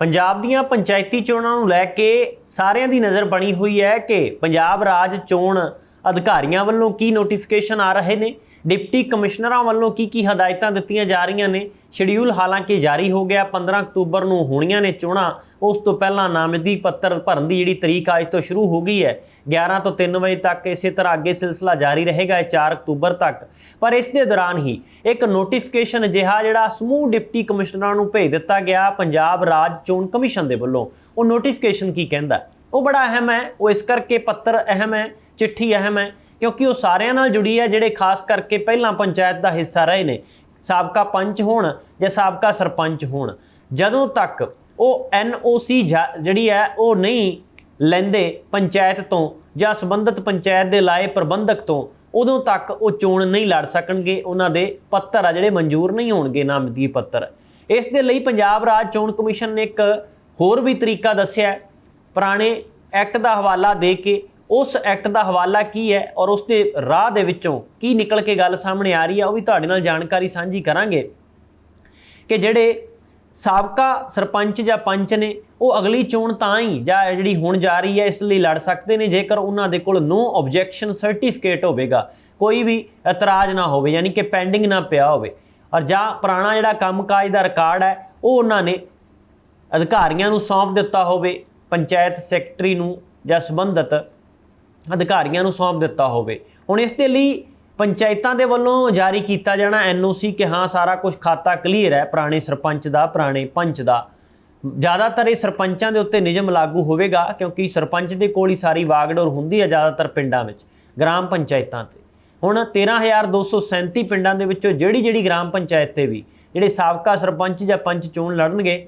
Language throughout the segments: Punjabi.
ਪੰਜਾਬ ਦੀਆਂ ਪੰਚਾਇਤੀ ਚੋਣਾਂ ਨੂੰ ਲੈ ਕੇ ਸਾਰਿਆਂ ਦੀ ਨਜ਼ਰ ਬਣੀ ਹੋਈ ਹੈ ਕਿ ਪੰਜਾਬ ਰਾਜ ਚੋਣ ਅਧਿਕਾਰੀਆਂ ਵੱਲੋਂ ਕੀ ਨੋਟੀਫਿਕੇਸ਼ਨ ਆ ਰਹੇ ਨੇ? ਡਿਪਟੀ ਕਮਿਸ਼ਨਰਾਂ ਵੱਲੋਂ ਕੀ ਕੀ ਹਦਾਇਤਾਂ ਦਿੱਤੀਆਂ ਜਾ ਰਹੀਆਂ ਨੇ? ਸ਼ਡਿਊਲ ਹਾਲਾਂਕਿ ਜਾਰੀ ਹੋ ਗਿਆ 15 ਅਕਤੂਬਰ ਨੂੰ ਹੋਣੀਆਂ ਨੇ ਚੋਣਾਂ। ਉਸ ਤੋਂ ਪਹਿਲਾਂ ਨਾਮਜ਼ਦੀ ਪੱਤਰ ਭਰਨ ਦੀ ਜਿਹੜੀ ਤਰੀਕ ਅੱਜ ਤੋਂ ਸ਼ੁਰੂ ਹੋ ਗਈ ਹੈ। 11 ਤੋਂ 3 ਵਜੇ ਤੱਕ ਇਸੇ ਤਰ੍ਹਾਂ ਅੱਗੇ ਸਿਲਸਿਲਾ ਜਾਰੀ ਰਹੇਗਾ, ਇਹ 4 ਅਕਤੂਬਰ ਤੱਕ। ਪਰ ਇਸ ਦੇ ਦੌਰਾਨ ਹੀ ਇੱਕ ਨੋਟੀਫਿਕੇਸ਼ਨ ਅਜਿਹਾ ਜਿਹੜਾ ਸਮੂਹ ਡਿਪਟੀ ਕਮਿਸ਼ਨਰਾਂ ਨੂੰ ਭੇਜ ਦਿੱਤਾ ਗਿਆ, ਪੰਜਾਬ ਰਾਜ ਚੋਣ ਕਮਿਸ਼ਨ ਦੇ ਵੱਲੋਂ। ਉਹ ਨੋਟੀਫਿਕੇਸ਼ਨ ਕੀ ਕਹਿੰਦਾ? ਉਹ ਬੜਾ ਅਹਿਮ ਹੈ, ਉਹ ਇਸ ਕਰਕੇ ਪੱਤਰ ਅਹਿਮ ਹੈ, ਚਿੱਠੀ ਅਹਿਮ ਹੈ, ਕਿਉਂਕਿ ਉਹ ਸਾਰਿਆਂ ਨਾਲ ਜੁੜੀ ਹੈ, ਜਿਹੜੇ ਖਾਸ ਕਰਕੇ ਪਹਿਲਾਂ ਪੰਚਾਇਤ ਦਾ ਹਿੱਸਾ ਰਹੇ ਨੇ। ਸਾਬਕਾ ਪੰਚ ਹੋਣ ਜਾਂ ਸਾਬਕਾ ਸਰਪੰਚ ਹੋਣ। ਜਦੋਂ ਤੱਕ ਉਹ ਐਨਓਸੀ ਜਿਹੜੀ ਹੈ, ਉਹ ਨਹੀਂ ਲੈਂਦੇ ਪੰਚਾਇਤ ਤੋਂ ਜਾਂ ਸੰਬੰਧਿਤ ਪੰਚਾਇਤ ਦੇ ਲਾਏ ਪ੍ਰਬੰਧਕ ਤੋਂ, ਉਦੋਂ ਤੱਕ ਉਹ ਚੋਣ ਨਹੀਂ ਲੜ ਸਕਣਗੇ। ਉਹਨਾਂ ਦੇ ਪੱਤਰ ਆ ਜਿਹੜੇ ਮਨਜ਼ੂਰ ਨਹੀਂ ਹੋਣਗੇ ਨਾਮਦੀ ਪੱਤਰ। ਇਸ ਦੇ ਲਈ ਪੰਜਾਬ ਰਾਜ ਚੋਣ ਕਮਿਸ਼ਨ ਨੇ ਇੱਕ ਹੋਰ ਵੀ ਤਰੀਕਾ ਦੱਸਿਆ ਪੁਰਾਣੇ ਐਕਟ ਦਾ ਹਵਾਲਾ ਦੇ ਕੇ ਉਸ ਐਕਟ ਦਾ ਹਵਾਲਾ ਕੀ ਹੈ ਔਰ ਉਸ ਦੇ ਰਾਹ ਦੇ ਵਿੱਚੋਂ ਕੀ ਨਿਕਲ ਕੇ ਗੱਲ ਸਾਹਮਣੇ ਆ ਰਹੀ ਹੈ ਉਹ ਵੀ ਤੁਹਾਡੇ ਨਾਲ ਜਾਣਕਾਰੀ ਸਾਂਝੀ ਕਰਾਂਗੇ। ਕਿ ਜਿਹੜੇ ਸਾਬਕਾ ਸਰਪੰਚ ਜਾਂ ਪੰਚ ਨੇ, ਉਹ ਅਗਲੀ ਚੋਣ ਤਾਂ ਹੀ ਜਾਂ ਜਿਹੜੀ ਹੁਣ ਜਾ ਰਹੀ ਹੈ, ਇਸ ਲਈ ਲੜ ਸਕਦੇ ਨੇ, ਜੇਕਰ ਉਹਨਾਂ ਦੇ ਕੋਲ ਨੋ ਆਬਜੈਕਸ਼ਨ ਸਰਟੀਫਿਕੇਟ ਹੋਵੇਗਾ, ਕੋਈ ਵੀ ਇਤਰਾਜ਼ ਨਾ ਹੋਵੇ, ਯਾਨੀ ਕਿ ਪੈਂਡਿੰਗ ਨਾ ਪਿਆ ਹੋਵੇ। ਔਰ ਜਾਂ ਪੁਰਾਣਾ ਜਿਹੜਾ ਕੰਮਕਾਜ ਦਾ ਰਿਕਾਰਡ ਹੈ, ਉਹ ਉਹਨਾਂ ਨੇ ਅਧਿਕਾਰੀਆਂ ਨੂੰ ਸੌਂਪ ਦਿੱਤਾ ਹੋਵੇ ਪੰਚਾਇਤ ਸੈਕਟਰੀ ਨੂੰ ਜਾਂ ਸੰਬੰਧਿਤ ਅਧਿਕਾਰੀਆਂ ਨੂੰ ਸੌਂਪ ਦਿੱਤਾ ਹੋਵੇ। ਹੁਣ ਇਸ ਦੇ ਲਈ ਪੰਚਾਇਤਾਂ ਦੇ ਵੱਲੋਂ ਜਾਰੀ ਕੀਤਾ ਜਾਣਾ ਐਨਓਸੀ ਕਿ ਹਾਂ, ਸਾਰਾ ਕੁਝ ਖਾਤਾ ਕਲੀਅਰ ਹੈ, ਪੁਰਾਣੇ ਸਰਪੰਚ ਦਾ, ਪੁਰਾਣੇ ਪੰਚ ਦਾ। ਜ਼ਿਆਦਾਤਰ ਇਹ ਸਰਪੰਚਾਂ ਦੇ ਉੱਤੇ ਨਿਯਮ ਲਾਗੂ ਹੋਵੇਗਾ ਕਿਉਂਕਿ ਸਰਪੰਚ ਦੇ ਕੋਲ ਹੀ ਸਾਰੀ ਵਾਗਡੋਰ ਹੁੰਦੀ ਹੈ ਜ਼ਿਆਦਾਤਰ ਪਿੰਡਾਂ ਵਿੱਚ, ਗ੍ਰਾਮ ਪੰਚਾਇਤਾਂ ਤੇ। ਹੁਣ 13237 ਪਿੰਡਾਂ ਦੇ ਵਿੱਚੋਂ ਜਿਹੜੀ ਜਿਹੜੀ ਗ੍ਰਾਮ ਪੰਚਾਇਤ ਤੇ ਵੀ, ਜਿਹੜੇ ਸਾਬਕਾ ਸਰਪੰਚ ਜਾਂ ਪੰਚ ਚੋਣ ਲੜਨਗੇ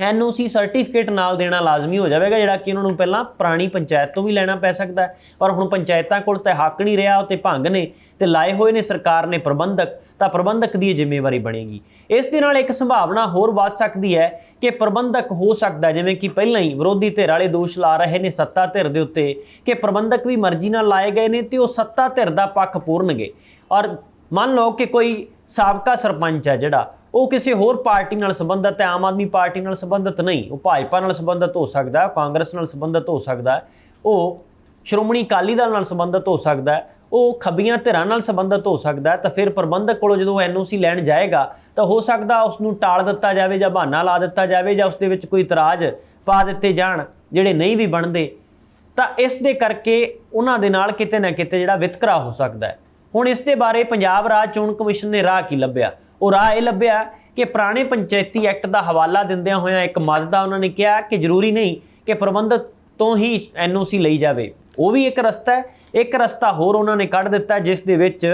ਐਨਓਸੀ ਸਰਟੀਫਿਕੇਟ ਨਾਲ ਦੇਣਾ ਲਾਜ਼ਮੀ ਹੋ ਜਾਵੇਗਾ, ਜਿਹੜਾ ਕਿ ਉਹਨਾਂ ਨੂੰ ਪਹਿਲਾਂ ਪੁਰਾਣੀ ਪੰਚਾਇਤ ਤੋਂ ਵੀ ਲੈਣਾ ਪੈ ਸਕਦਾ ਹੈ। ਪਰ ਹੁਣ ਪੰਚਾਇਤਾਂ ਕੋਲ ਤਾਂ ਹੱਕ ਨਹੀਂ ਰਿਹਾ, ਉਹ ਤੇ ਭੰਗ ਨੇ ਤੇ ਲਾਏ ਹੋਏ ਨੇ ਸਰਕਾਰ ਨੇ ਪ੍ਰਬੰਧਕ, ਤਾਂ ਪ੍ਰਬੰਧਕ ਦੀ ਇਹ ਜ਼ਿੰਮੇਵਾਰੀ ਬਣੇਗੀ। ਇਸ ਦੇ ਨਾਲ ਇੱਕ ਸੰਭਾਵਨਾ ਹੋਰ ਵੱਧ ਸਕਦੀ ਹੈ ਕਿ ਪ੍ਰਬੰਧਕ ਹੋ ਸਕਦਾ ਜਿਵੇਂ ਕਿ ਪਹਿਲਾਂ ਹੀ ਵਿਰੋਧੀ ਧਿਰ ਵਾਲੇ ਦੋਸ਼ ਲਾ ਰਹੇ ਨੇ ਸੱਤਾ ਧਿਰ ਦੇ ਉੱਤੇ ਕਿ ਪ੍ਰਬੰਧਕ ਵੀ ਮਰਜ਼ੀ ਨਾਲ ਲਾਏ ਗਏ ਨੇ ਤੇ ਉਹ ਸੱਤਾ ਧਿਰ ਦਾ ਪੱਖ ਪੂਰਨਗੇ। ਔਰ ਮੰਨ ਲਓ ਕਿ ਕੋਈ ਸਾਬਕਾ ਸਰਪੰਚ ਹੈ ਜਿਹੜਾ ਉਹ ਕਿਸੇ ਹੋਰ ਪਾਰਟੀ ਨਾਲ ਸੰਬੰਧਿਤ ਹੈ, ਆਮ ਆਦਮੀ ਪਾਰਟੀ ਨਾਲ ਸੰਬੰਧਿਤ ਨਹੀਂ। ਉਹ ਭਾਜਪਾ ਨਾਲ ਸੰਬੰਧਿਤ ਹੋ ਸਕਦਾ ਹੈ, ਕਾਂਗਰਸ ਨਾਲ ਸੰਬੰਧਿਤ ਹੋ ਸਕਦਾ ਹੈ। ਉਹ ਸ਼੍ਰੋਮਣੀ ਅਕਾਲੀ ਦਲ ਨਾਲ ਸੰਬੰਧਿਤ ਹੋ ਸਕਦਾ ਹੈ। ਉਹ ਖੱਬੀਆਂ ਧਿਰਾਂ ਨਾਲ ਸੰਬੰਧਿਤ ਹੋ ਸਕਦਾ ਤਾਂ ਫਿਰ ਪ੍ਰਬੰਧਕ ਕੋਲੋਂ ਜਦੋਂ ਐਨਓਸੀ ਲੈਣ ਜਾਏਗਾ, ਤਾਂ ਹੋ ਸਕਦਾ ਉਸ ਨੂੰ ਟਾਲ ਦਿੱਤਾ ਜਾਵੇ ਜਾਂ ਬਹਾਨਾ ਲਾ ਦਿੱਤਾ ਜਾਵੇ ਜਾਂ ਉਸ ਦੇ ਵਿੱਚ ਕੋਈ ਇਤਰਾਜ਼ ਪਾ ਦਿੱਤੇ ਜਾਣ, ਜਿਹੜੇ ਨਹੀਂ ਵੀ ਬਣਦੇ। ਤਾਂ ਇਸ ਦੇ ਕਰਕੇ ਉਹਨਾਂ ਦੇ ਨਾਲ ਕਿਤੇ ਨਾ ਕਿਤੇ ਜਿਹੜਾ ਵਿਤਕਰਾ ਹੋ ਸਕਦਾ ਹੈ। ਹੁਣ ਇਸ ਦੇ ਬਾਰੇ ਪੰਜਾਬ ਰਾਜ ਚੋਣ ਕਮਿਸ਼ਨ ਨੇ ਰਾਹ ਕੀ ਲੱਭਿਆ? ਉਹ ਰਾਹ ਇਹ ਲੱਭਿਆ ਕਿ ਪੁਰਾਣੇ ਪੰਚਾਇਤੀ ਐਕਟ ਦਾ ਹਵਾਲਾ ਦਿੰਦਿਆਂ ਹੋਇਆਂ ਇੱਕ ਮਦ ਉਹਨਾਂ ਨੇ ਕਿਹਾ ਕਿ ਜ਼ਰੂਰੀ ਨਹੀਂ ਕਿ ਪ੍ਰਬੰਧਕ ਤੋਂ ਹੀ ਐਨਓਸੀ ਲਈ ਜਾਵੇ। ਉਹ ਵੀ ਇੱਕ ਰਸਤਾ ਹੈ, ਇੱਕ ਰਸਤਾ ਹੋਰ ਉਹਨਾਂ ਨੇ ਕੱਢ ਦਿੱਤਾ ਜਿਸ ਦੇ ਵਿੱਚ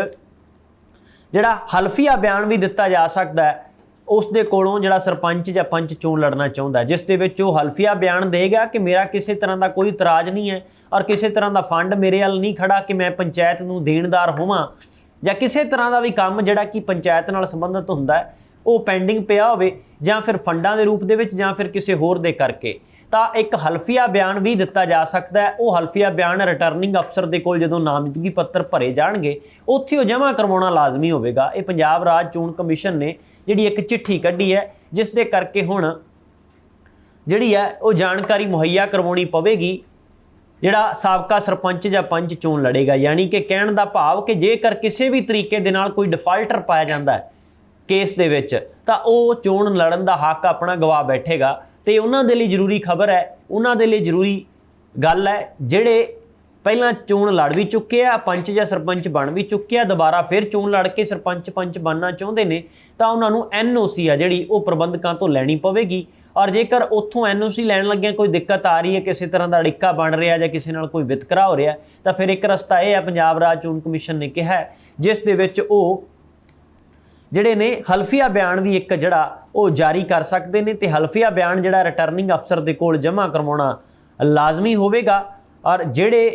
ਜਿਹੜਾ ਹਲਫੀਆ ਬਿਆਨ ਵੀ ਦਿੱਤਾ ਜਾ ਸਕਦਾ ਹੈ, ਉਸ ਦੇ ਕੋਲੋਂ ਜਿਹੜਾ ਸਰਪੰਚ ਜਾਂ ਪੰਚ ਚੋਣ ਲੜਨਾ ਚਾਹੁੰਦਾ ਜਿਸ ਦੇ ਵਿੱਚ ਉਹ ਹਲਫੀਆ ਬਿਆਨ ਦੇਗਾ ਕਿ ਮੇਰਾ ਕਿਸੇ ਤਰ੍ਹਾਂ ਦਾ ਕੋਈ ਇਤਰਾਜ਼ ਨਹੀਂ ਹੈ ਔਰ ਕਿਸੇ ਤਰ੍ਹਾਂ ਦਾ ਫੰਡ ਮੇਰੇ ਵੱਲ ਨਹੀਂ ਖੜਾ ਕਿ ਮੈਂ ਪੰਚਾਇਤ ਨੂੰ ਦੇਣਦਾਰ ਹੋਵਾਂ। ਜਾਂ ਕਿਸੇ ਤਰ੍ਹਾਂ ਦਾ ਵੀ ਕੰਮ ਜਿਹੜਾ ਕਿ ਪੰਚਾਇਤ ਨਾਲ ਸੰਬੰਧਿਤ ਹੁੰਦਾ ਹੈ, ਉਹ ਪੈਂਡਿੰਗ ਪਿਆ ਹੋਵੇ ਜਾਂ ਫਿਰ ਫੰਡਾਂ ਦੇ ਰੂਪ ਦੇ ਵਿੱਚ ਜਾਂ ਫਿਰ ਕਿਸੇ ਹੋਰ ਦੇ ਕਰਕੇ, ਤਾਂ ਇੱਕ ਹਲਫੀਆ ਬਿਆਨ ਵੀ ਦਿੱਤਾ ਜਾ ਸਕਦਾ ਹੈ। ਉਹ ਹਲਫੀਆ ਬਿਆਨ ਰਿਟਰਨਿੰਗ ਅਫਸਰ ਦੇ ਕੋਲ ਜਦੋਂ ਨਾਮਜ਼ਦਗੀ ਪੱਤਰ ਭਰੇ ਜਾਣਗੇ, ਉੱਥੇ ਉਹ ਜਮ੍ਹਾਂ ਕਰਵਾਉਣਾ ਲਾਜ਼ਮੀ ਹੋਵੇਗਾ। ਇਹ ਪੰਜਾਬ ਰਾਜ ਚੋਣ ਕਮਿਸ਼ਨ ਨੇ ਜਿਹੜੀ ਇੱਕ ਚਿੱਠੀ ਕੱਢੀ ਹੈ, ਜਿਸ ਦੇ ਕਰਕੇ ਹੁਣ ਜਿਹੜੀ ਹੈ, ਉਹ ਜਾਣਕਾਰੀ ਮੁਹੱਈਆ ਕਰਵਾਉਣੀ ਪਵੇਗੀ। ਜਿਹੜਾ ਸਾਬਕਾ ਸਰਪੰਚ ਜਾਂ ਪੰਚ ਚੋਣ ਲੜੇਗਾ, ਯਾਨੀ ਕਿ ਕਹਿਣ ਦਾ ਭਾਵ ਕਿ ਜੇਕਰ ਕਿਸੇ ਵੀ ਤਰੀਕੇ ਦੇ ਨਾਲ ਕੋਈ ਡਿਫਾਲਟਰ ਪਾਇਆ ਜਾਂਦਾ ਹੈ ਕੇਸ ਦੇ ਵਿੱਚ, ਤਾਂ ਉਹ ਚੋਣ ਲੜਨ ਦਾ ਹੱਕ ਆਪਣਾ ਗਵਾ ਬੈਠੇਗਾ। ਤੇ ਉਹਨਾਂ ਦੇ ਲਈ ਜ਼ਰੂਰੀ ਖਬਰ ਹੈ, ਉਹਨਾਂ ਦੇ ਲਈ ਜ਼ਰੂਰੀ ਗੱਲ ਹੈ, ਜਿਹੜੇ ਪਹਿਲਾਂ ਚੋਣ ਲੜ ਵੀ ਚੁੱਕੇ ਆ, ਪੰਚ ਜਾਂ ਸਰਪੰਚ ਬਣ ਵੀ ਚੁੱਕੇ ਆ, ਦੁਬਾਰਾ ਫਿਰ ਚੋਣ ਲੜ ਕੇ ਸਰਪੰਚ ਪੰਚ ਬਣਨਾ ਚਾਹੁੰਦੇ ਨੇ, ਤਾਂ ਉਹਨਾਂ ਨੂੰ ਐਨਓਸੀ ਆ ਜਿਹੜੀ ਉਹ ਪ੍ਰਬੰਧਕਾਂ ਤੋਂ ਲੈਣੀ ਪਵੇਗੀ। ਔਰ ਜੇਕਰ ਉੱਥੋਂ ਐਨਓਸੀ ਲੈਣ ਲੱਗਿਆਂ ਕੋਈ ਦਿੱਕਤ ਆ ਰਹੀ ਹੈ, ਕਿਸੇ ਤਰ੍ਹਾਂ ਦਾ ਅੜਿੱਕਾ ਬਣ ਰਿਹਾ ਜਾਂ ਕਿਸੇ ਨਾਲ ਕੋਈ ਵਿਤਕਰਾ ਹੋ ਰਿਹਾ, ਤਾਂ ਫਿਰ ਇੱਕ ਰਸਤਾ ਇਹ ਆ, ਪੰਜਾਬ ਰਾਜ ਚੋਣ ਕਮਿਸ਼ਨ ਨੇ ਕਿਹਾ ਜਿਸ ਦੇ ਵਿੱਚ ਉਹ ਜਿਹੜੇ ਨੇ ਹਲਫੀਆ ਬਿਆਨ ਵੀ ਇੱਕ ਜਿਹੜਾ ਉਹ ਜਾਰੀ ਕਰ ਸਕਦੇ ਨੇ ਤੇ ਹਲਫੀਆ ਬਿਆਨ ਜਿਹੜਾ ਰਿਟਰਨਿੰਗ ਅਫਸਰ ਦੇ ਕੋਲ ਜਮ੍ਹਾਂ ਕਰਵਾਉਣਾ ਲਾਜ਼ਮੀ ਹੋਵੇਗਾ। ਔਰ ਜਿਹੜੇ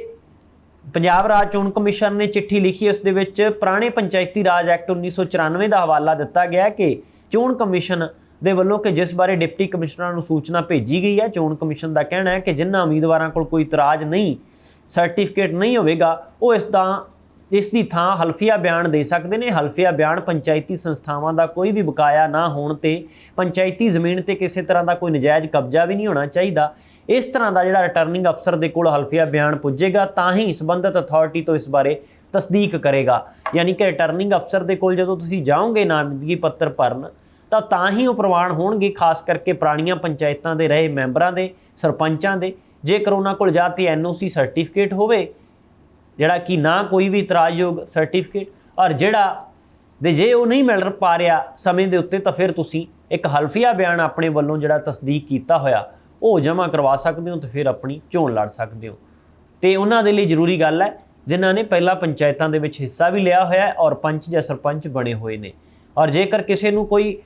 ਪੰਜਾਬ ਰਾਜ ਚੋਣ ਕਮਿਸ਼ਨ ਨੇ ਚਿੱਠੀ ਲਿਖੀ, ਇਸ ਦੇ ਵਿੱਚ ਪੁਰਾਣੇ ਪੰਚਾਇਤੀ ਰਾਜ ਐਕਟ 1994 ਦਾ ਹਵਾਲਾ ਦਿੱਤਾ ਗਿਆ ਕਿ ਚੋਣ ਕਮਿਸ਼ਨ ਦੇ ਵੱਲੋਂ ਕਿ ਜਿਸ ਬਾਰੇ ਡਿਪਟੀ ਕਮਿਸ਼ਨਰਾਂ ਨੂੰ ਸੂਚਨਾ ਭੇਜੀ ਗਈ ਹੈ, ਚੋਣ ਕਮਿਸ਼ਨ ਦਾ ਕਹਿਣਾ ਹੈ ਕਿ ਜਿਨ੍ਹਾਂ ਉਮੀਦਵਾਰਾਂ ਕੋਲ ਕੋਈ ਇਤਰਾਜ਼ ਨਹੀਂ, ਸਰਟੀਫਿਕੇਟ ਨਹੀਂ ਹੋਵੇਗਾ, ਉਹ ਇਸ ਦਾ ਇਸ ਦੀ ਥਾਂ ਹਲਫੀਆ ਬਿਆਨ ਦੇ ਸਕਦੇ ਨੇ। ਹਲਫੀਆ ਬਿਆਨ ਪੰਚਾਇਤੀ ਸੰਸਥਾਵਾਂ ਦਾ ਕੋਈ ਵੀ ਬਕਾਇਆ ਨਾ ਹੋਣ ਤੇ ਪੰਚਾਇਤੀ ਜ਼ਮੀਨ ਤੇ ਕਿਸੇ ਤਰ੍ਹਾਂ ਦਾ ਕੋਈ ਨਜਾਇਜ਼ ਕਬਜ਼ਾ ਵੀ ਨਹੀਂ ਹੋਣਾ ਚਾਹੀਦਾ। ਇਸ ਤਰ੍ਹਾਂ ਦਾ ਜਿਹੜਾ ਰਿਟਰਨਿੰਗ ਅਫਸਰ ਦੇ ਕੋਲ ਹਲਫੀਆ ਬਿਆਨ ਪੁੱਜੇਗਾ, ਤਾਂ ਹੀ ਸੰਬੰਧਿਤ ਅਥਾਰਟੀ ਤੋਂ ਇਸ ਬਾਰੇ ਤਸਦੀਕ ਕਰੇਗਾ। ਯਾਨੀ ਕਿ ਰਿਟਰਨਿੰਗ ਅਫਸਰ ਦੇ ਕੋਲ ਜਦੋਂ ਤੁਸੀਂ ਜਾਓਗੇ ਨਾਮਜ਼ਦਗੀ ਪੱਤਰ ਭਰਨ, ਤਾਂ ਤਾਂ ਹੀ ਉਹ ਪ੍ਰਵਾਨ ਹੋਣਗੇ, ਖਾਸ ਕਰਕੇ ਪੁਰਾਣੀਆਂ ਪੰਚਾਇਤਾਂ ਦੇ ਰਹੇ ਮੈਂਬਰਾਂ ਦੇ, ਸਰਪੰਚਾਂ ਦੇ। ਜੇਕਰ ਉਹਨਾਂ ਕੋਲ ਜਾਂ ਤੇ ਐਨਓਸੀ ਸਰਟੀਫਿਕੇਟ ਹੋਵੇ ਜਿਹੜਾ ਕਿ ਨਾ ਕੋਈ ਵੀ ਇਤਰਾਜ਼ਯੋਗ ਸਰਟੀਫਿਕੇਟ ਔਰ ਜਿਹੜਾ ਦੇ ਜੇ ਉਹ ਨਹੀਂ ਮਿਲ ਪਾ ਰਿਹਾ ਸਮੇਂ ਦੇ ਉੱਤੇ ਤਾਂ ਫਿਰ ਤੁਸੀਂ ਇੱਕ ਹਲਫੀਆ ਬਿਆਨ ਆਪਣੇ ਵੱਲੋਂ ਜਿਹੜਾ ਤਸਦੀਕ ਕੀਤਾ ਹੋਇਆ, ਉਹ ਜਮ੍ਹਾਂ ਕਰਵਾ ਸਕਦੇ ਹੋ ਤੇ ਫਿਰ ਆਪਣੀ ਚੋਣ ਲੜ ਸਕਦੇ ਹੋ। ਤੇ ਉਹਨਾਂ ਦੇ ਲਈ ਜ਼ਰੂਰੀ ਗੱਲ ਹੈ, ਜਿਨ੍ਹਾਂ ਨੇ ਪਹਿਲਾਂ ਪੰਚਾਇਤਾਂ ਦੇ ਵਿੱਚ ਹਿੱਸਾ ਵੀ ਲਿਆ ਹੋਇਆ ਔਰ ਪੰਚ ਜਾਂ ਸਰਪੰਚ ਬਣੇ ਹੋਏ ਨੇ। ਔਰ ਜੇਕਰ ਕਿਸੇ ਨੂੰ ਕੋਈ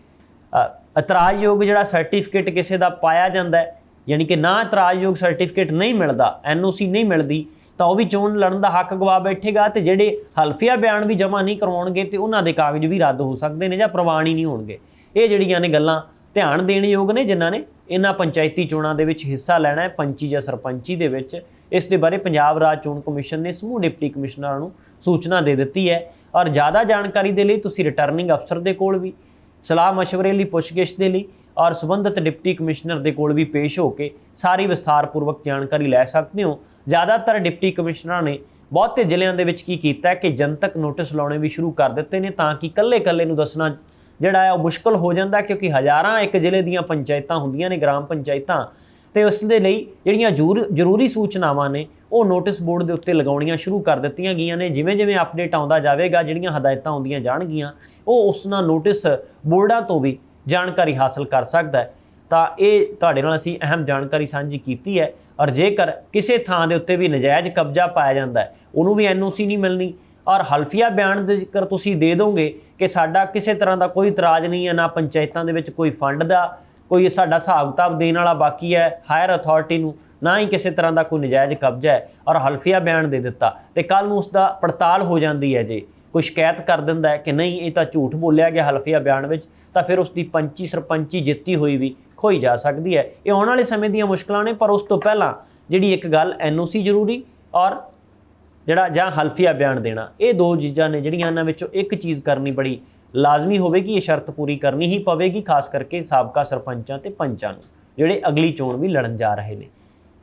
ਇਤਰਾਜ਼ਯੋਗ ਜਿਹੜਾ ਸਰਟੀਫਿਕੇਟ ਕਿਸੇ ਦਾ ਪਾਇਆ ਜਾਂਦਾ ਹੈ, ਯਾਨੀ ਕਿ ਨਾ ਇਤਰਾਜ਼ਯੋਗ ਸਰਟੀਫਿਕੇਟ ਨਹੀਂ ਮਿਲਦਾ, ਐਨਓਸੀ ਨਹੀਂ ਮਿਲਦੀ ਤਾਂ ਉਹ ਵੀ ਚੋਣ ਲੜਨ ਦਾ ਹੱਕ ਗਵਾ ਬੈਠੇਗਾ ਤੇ ਜਿਹੜੇ ਹਲਫੀਆ ਬਿਆਨ ਵੀ ਜਮ੍ਹਾਂ ਨਹੀਂ ਕਰਵਾਉਣਗੇ ਤੇ ਉਹਨਾਂ ਦੇ ਕਾਗਜ਼ ਵੀ ਰੱਦ ਹੋ ਸਕਦੇ ਨੇ ਜਾਂ ਪ੍ਰਵਾਨ ਹੀ ਨਹੀਂ ਹੋਣਗੇ। ਇਹ ਜਿਹੜੀਆਂ ਨੇ ਗੱਲਾਂ ਧਿਆਨ ਦੇਣ ਯੋਗ ਨੇ ਜਿਨ੍ਹਾਂ ਨੇ ਇਹਨਾਂ ਪੰਚਾਇਤੀ ਚੋਣਾਂ ਦੇ ਵਿੱਚ ਹਿੱਸਾ ਲੈਣਾ ਹੈ, ਪੰਚੀ ਜਾਂ ਸਰਪੰਚੀ ਦੇ ਵਿੱਚ। ਇਸ ਦੇ ਬਾਰੇ ਪੰਜਾਬ ਰਾਜ ਚੋਣ ਕਮਿਸ਼ਨ ਨੇ ਸਮੂਹ ਡਿਪਟੀ ਕਮਿਸ਼ਨਰਾਂ ਨੂੰ ਸੂਚਨਾ ਦੇ ਦਿੱਤੀ ਹੈ ਔਰ ਜ਼ਿਆਦਾ ਜਾਣਕਾਰੀ ਦੇ ਲਈ ਤੁਸੀਂ ਰਿਟਰਨਿੰਗ ਅਫਸਰ ਦੇ ਕੋਲ ਵੀ ਸਲਾਹ مشਵਰੇ ਲਈ ਪੁੱਛਗਿੱਛ ਦੇ ਲਈ ਔਰ ਸੰਬੰਧਿਤ ਡਿਪਟੀ ਕਮਿਸ਼ਨਰ ਦੇ ਕੋਲ ਵੀ ਪੇਸ਼ ਹੋ ਕੇ ਸਾਰੀ ਵਿਸਥਾਰਪੂਰਵਕ ਜਾਣਕਾਰੀ ਲੈ ਸਕਦੇ ਹੋ। ਜ਼ਿਆਦਾਤਰ ਡਿਪਟੀ ਕਮਿਸ਼ਨਰਾਂ ਨੇ ਬਹੁਤੇ ਜ਼ਿਲ੍ਹਿਆਂ ਦੇ ਵਿੱਚ ਕੀ ਕੀਤਾ ਕਿ ਜਨਤਕ ਨੋਟਿਸ ਲਾਉਣੇ ਵੀ ਸ਼ੁਰੂ ਕਰ ਦਿੱਤੇ ਨੇ ਤਾਂ ਕਿ ਕੱਲੇ-ਕੱਲੇ ਨੂੰ ਦੱਸਣਾ ਜਿਹੜਾ ਹੈ ਉਹ ਮੁਸ਼ਕਲ ਹੋ ਜਾਂਦਾ ਕਿਉਂਕਿ ਹਜ਼ਾਰਾਂ ਇੱਕ ਜ਼ਿਲ੍ਹੇ ਦੀਆਂ ਪੰਚਾਇਤਾਂ ਹੁੰਦੀਆਂ ਨੇ, ਗ੍ਰਾਮ ਪੰਚਾਇਤਾਂ। ਤੇ ਉਸ ਦੇ ਲਈ ਜਿਹੜੀਆਂ ਜ਼ਰੂਰ- ਜ਼ਰੂਰੀ ਸੂਚਨਾਵਾਂ ਨੇ, ਉਹ ਨੋਟਿਸ ਬੋਰਡ ਦੇ ਉੱਤੇ ਲਗਾਉਣੀਆਂ ਸ਼ੁਰੂ ਕਰ ਦਿੱਤੀਆਂ ਗਈਆਂ ਨੇ। ਜਿਵੇਂ ਜਿਵੇਂ ਅਪਡੇਟ ਆਉਂਦਾ ਜਾਵੇਗਾ, ਜਿਹੜੀਆਂ ਹਦਾਇਤਾਂ ਆਉਂਦੀਆਂ ਜਾਣਗੀਆਂ, ਉਹ ਉਸ ਨਾਲ ਨੋਟਿਸ ਬੋਰਡਾਂ ਤੋਂ ਵੀ ਜਾਣਕਾਰੀ ਹਾਸਲ ਕਰ ਸਕਦਾ ਹੈ। ਤਾਂ ਇਹ ਤੁਹਾਡੇ ਨਾਲ ਅਸੀਂ ਅਹਿਮ ਜਾਣਕਾਰੀ ਸਾਂਝੀ ਕੀਤੀ ਹੈ ਔਰ ਜੇਕਰ ਕਿਸੇ ਥਾਂ ਦੇ ਉੱਤੇ ਵੀ ਨਜਾਇਜ਼ ਕਬਜ਼ਾ ਪਾਇਆ ਜਾਂਦਾ ਹੈ, ਉਹਨੂੰ ਵੀ ਐਨਓਸੀ ਨਹੀਂ ਮਿਲਣੀ। ਔਰ ਹਲਫੀਆ ਬਿਆਨ ਦੇ ਜੇਕਰ ਤੁਸੀਂ ਦੇ ਦੋਗੇ ਕਿ ਸਾਡਾ ਕਿਸੇ ਤਰ੍ਹਾਂ ਦਾ ਕੋਈ ਇਤਰਾਜ਼ ਨਹੀਂ ਹੈ, ਨਾ ਪੰਚਾਇਤਾਂ ਦੇ ਵਿੱਚ ਕੋਈ ਫੰਡ ਦਾ, ਕੋਈ ਸਾਡਾ ਹਿਸਾਬ ਕਿਤਾਬ ਦੇਣ ਵਾਲਾ ਬਾਕੀ ਹੈ, ਹਾਇਰ ਅਥਾਰਟੀ ਨੂੰ, ਨਾ ਹੀ ਕਿਸੇ ਤਰ੍ਹਾਂ ਦਾ ਕੋਈ ਨਜਾਇਜ਼ ਕਬਜ਼ਾ ਹੈ। ਔਰ ਹਲਫੀਆ ਬਿਆਨ ਦੇ ਦਿੱਤਾ ਤੇ ਕੱਲ ਨੂੰ ਉਸ ਦਾ ਪੜਤਾਲ ਹੋ ਜਾਂਦੀ ਹੈ ਜੇ। ਕੋਈ ਸ਼ਿਕਾਇਤ ਕਰ ਦਿੰਦਾ ਹੈ ਕਿ ਨਹੀਂ, ਇਹ ਤਾਂ ਝੂਠ ਬੋਲਿਆ ਗਿਆ ਹਲਫੀਆ ਬਿਆਨ ਵਿੱਚ, ਤਾਂ ਫਿਰ ਉਸ ਦੀ ਪੰਚੀ ਸਰਪੰਚੀ ਜਿੱਤੀ ਹੋਈ ਵੀ ਖੋਈ ਜਾ ਸਕਦੀ ਹੈ। ਇਹ ਆਉਣ ਵਾਲੇ ਸਮੇਂ ਦੀਆਂ ਮੁਸ਼ਕਲਾਂ ਨੇ, ਪਰ ਉਸ ਤੋਂ ਪਹਿਲਾਂ ਜਿਹੜੀ ਇੱਕ ਗੱਲ ਐਨਓਸੀ ਜ਼ਰੂਰੀ ਔਰ ਜਿਹੜਾ ਜਾਂ ਹਲਫੀਆ ਬਿਆਨ ਦੇਣਾ, ਇਹ ਦੋ ਚੀਜ਼ਾਂ ਨੇ ਜਿਹੜੀਆਂ ਇਹਨਾਂ ਵਿੱਚੋਂ ਇੱਕ ਚੀਜ਼ ਕਰਨੀ ਬੜੀ ਲਾਜ਼ਮੀ ਹੋਵੇਗੀ, ਇਹ ਸ਼ਰਤ ਪੂਰੀ ਕਰਨੀ ਹੀ ਪਵੇਗੀ, ਖਾਸ ਕਰਕੇ ਸਾਬਕਾ ਸਰਪੰਚਾਂ ਤੇ ਪੰਚਾਂ ਨੂੰ, ਜਿਹੜੇ ਅਗਲੀ ਚੋਣ ਵੀ ਲੜਨ ਜਾ ਰਹੇ ਨੇ।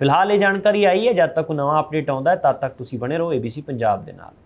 ਫਿਲਹਾਲ ਇਹ ਜਾਣਕਾਰੀ ਆਈ ਹੈ, ਜਦ ਤੱਕ ਕੋਈ ਨਵਾਂ ਅਪਡੇਟ ਆਉਂਦਾ ਹੈ, ਤਦ ਤੱਕ ਤੁਸੀਂ ਬਣੇ ਰਹੋ ABC ਪੰਜਾਬ ਦੇ ਨਾਲ।